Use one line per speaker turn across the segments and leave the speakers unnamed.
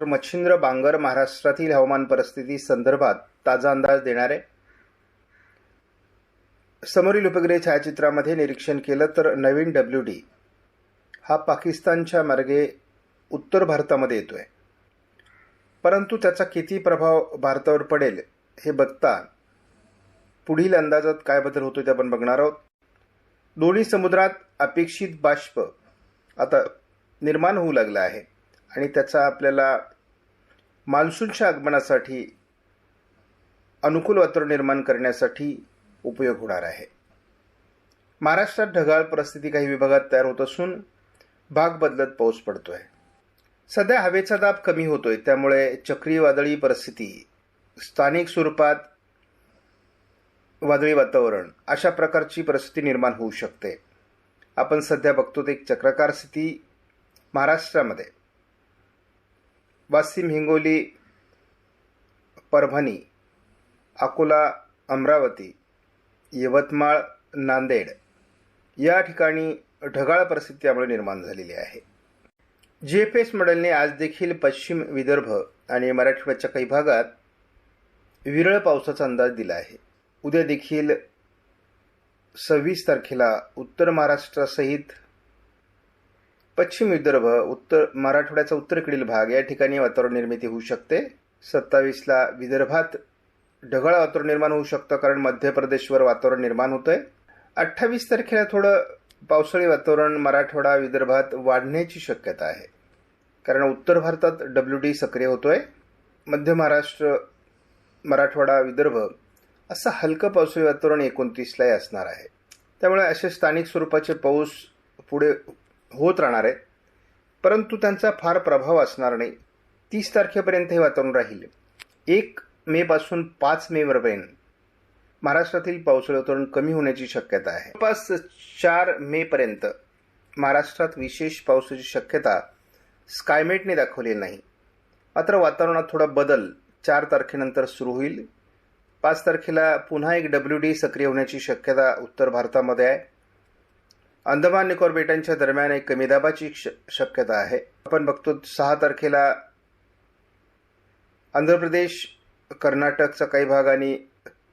तर मच्छिंद्र बांगर महाराष्ट्रातील हवामान परिस्थिती संदर्भात ताजा अंदाज देणारे. समोरील उपग्रह छायाचित्रामध्ये निरीक्षण केलं तर नवीन डब्ल्यू डी हा पाकिस्तानच्या मार्गे उत्तर भारतामध्ये येतोय. परंतु त्याचा किती प्रभाव भारतावर पडेल हे बघता पुढील अंदाजात काय बदल होतो ते आपण बघणार आहोत. दोन्ही समुद्रात अपेक्षित बाष्प आता निर्माण होऊ लागला आहे. आणि त्याचा आपल्याला मान्सूनच्या आगमनासाठी अनुकूल वातावरण निर्माण करण्यासाठी उपयोग होणार आहे. महाराष्ट्रात ढगाळ परिस्थिती काही विभागात तयार होत असून भाग बदलत पाऊस पडतोय. सध्या हवेचा दाब कमी होतोय त्यामुळे चक्रीवादळी परिस्थिती स्थानिक स्वरूपात वादळी वातावरण अशा प्रकारची परिस्थिती निर्माण होऊ शकते. आपण सध्या बघतो ते एक चक्राकार स्थिती महाराष्ट्रामध्ये. वाशिम हिंगोली परभणी अकोला अमरावती यवतमाळ नांदेड या ठिकाणी ढगाळ परिस्थिती त्यामुळे निर्माण झालेली आहे. जी एफ एस मॉडेलने आज देखील पश्चिम विदर्भ आणि मराठवाड्याच्या काही भागात विरळ पावसाचा अंदाज दिला आहे. उद्या देखील सव्वीस तारखेला उत्तर महाराष्ट्रासहित पश्चिम विदर्भ उत्तर मराठवाड्याचा उत्तरेकडील भाग या ठिकाणी वातावरण निर्मिती होऊ शकते. सत्तावीसला विदर्भात ढगाळ वातावरण निर्माण होऊ शकतं कारण मध्य प्रदेशवर वातावरण निर्माण होतंय. अठ्ठावीस तारखेला थोडं पावसाळी वातावरण मराठवाडा विदर्भात वाढण्याची शक्यता आहे. कारण उत्तर भारतात डब्ल्यू डी सक्रिय होतोय. मध्य महाराष्ट्र मराठवाडा विदर्भ असं हलकं पावसाळी वातावरण एकोणतीसलाही असणार आहे. त्यामुळे असे स्थानिक स्वरूपाचे पाऊस पुढे होत राहणार आहेत परंतु त्यांचा फार प्रभाव असणार नाही. तीस तारखेपर्यंत हे वातावरण राहील. एक मेपासून पाच मेवरपर्यंत महाराष्ट्रातील पावसाळी वातावरण कमी होण्याची शक्यता आहे. जवळपास चार मेपर्यंत महाराष्ट्रात विशेष पावसाची शक्यता स्कायमेटने दाखवलेली नाही. मात्र वातावरणात थोडा बदल चार तारखेनंतर सुरू होईल. पाच तारखेला पुन्हा एक डब्ल्यू डी सक्रिय होण्याची शक्यता उत्तर भारतामध्ये आहे. अंदमान निकोबार बेटांच्या दरम्यान एक कमी दाबाची श- शक्यता आहे. आपण बघतो सहा तारखेला आंध्र प्रदेश कर्नाटकचा काही भाग आणि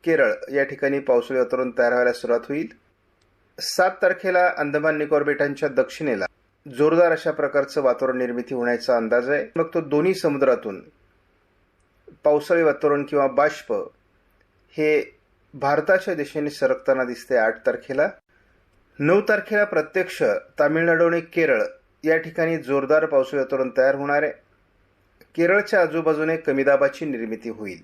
केरळ या ठिकाणी पावसाळी वातावरण तयार व्हायला सुरुवात होईल. सात तारखेला अंदमान निकोबार बेटांच्या दक्षिणेला जोरदार अशा प्रकारचं वातावरण निर्मिती होण्याचा अंदाज आहे. मग तो दोन्ही समुद्रातून पावसाळी वातावरण किंवा बाष्प हे भारताच्या दिशेने सरकताना दिसते आठ तारखेला. नऊ तारखेला प्रत्यक्ष तामिळनाडू आणि केरळ या ठिकाणी जोरदार पावसाळी वातावरण तयार होणार आहे. केरळच्या आजूबाजूने कमी दाबाची निर्मिती होईल.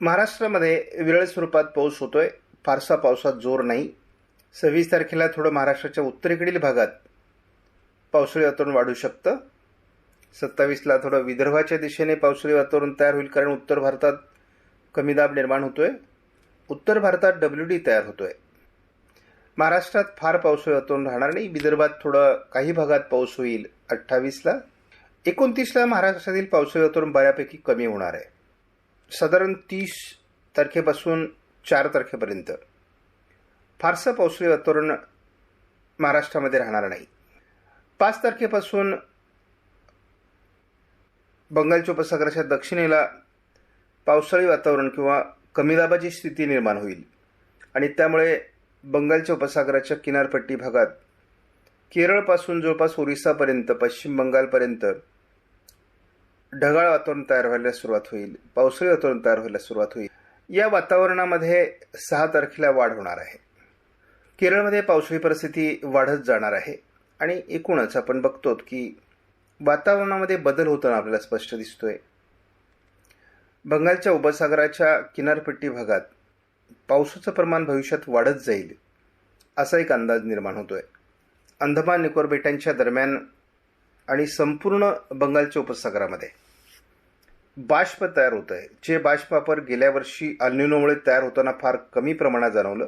महाराष्ट्रामध्ये विरळ स्वरूपात पाऊस होतोय. फारसा पावसात जोर नाही. सव्वीस तारखेला थोडं महाराष्ट्राच्या उत्तरेकडील भागात पावसाळी वातावरण वाढू शकतं. सत्तावीसला थोडं विदर्भाच्या दिशेने पावसाळी वातावरण तयार होईल कारण उत्तर भारतात कमी दाब निर्माण होतोय. उत्तर भारतात डब्ल्यू डी तयार होतोय. महाराष्ट्रात फार पावसाळी वातावरण राहणार नाही. विदर्भात थोडं काही भागात पाऊस होईल अठ्ठावीसला. एकोणतीसला महाराष्ट्रातील पावसाळी वातावरण बऱ्यापैकी कमी होणार आहे. साधारण तीस तारखेपासून चार तारखेपर्यंत. फारसं पावसाळी वातावरण महाराष्ट्रामध्ये राहणार नाही. पाच तारखेपासून बंगालच्या उपसागराच्या दक्षिणेला पावसाळी वातावरण किंवा कमी दाबाची स्थिती निर्माण होईल. आणि त्यामुळे बंगालच्या उपसागराच्या किनारपट्टी भागात केरळपासून जवळपास ओरिसापर्यंत पश्चिम बंगालपर्यंत ढगाळ वातावरण तयार व्हायला सुरुवात होईल पावसाळी वातावरण तयार व्हायला सुरुवात होईल. या वातावरणामध्ये सहा तारखेला वाढ होणार आहे. केरळमध्ये पावसाळी परिस्थिती वाढत जाणार आहे आणि एकूणच आपण बघतो की वातावरणामध्ये बदल होताना आपल्याला स्पष्ट दिसतोय. बंगालच्या उपसागराच्या किनारपट्टी भागात पावसाचं प्रमाण भविष्यात वाढत जाईल असा एक अंदाज निर्माण होतोय. अंदमान निकोबार बेटांच्या दरम्यान आणि संपूर्ण बंगालच्या उपसागरामध्ये. बाष्प तयार होत आहे जे बाष्पापर गेल्या वर्षी अल्निनोमुळे तयार होताना फार कमी प्रमाणात जाणवलं.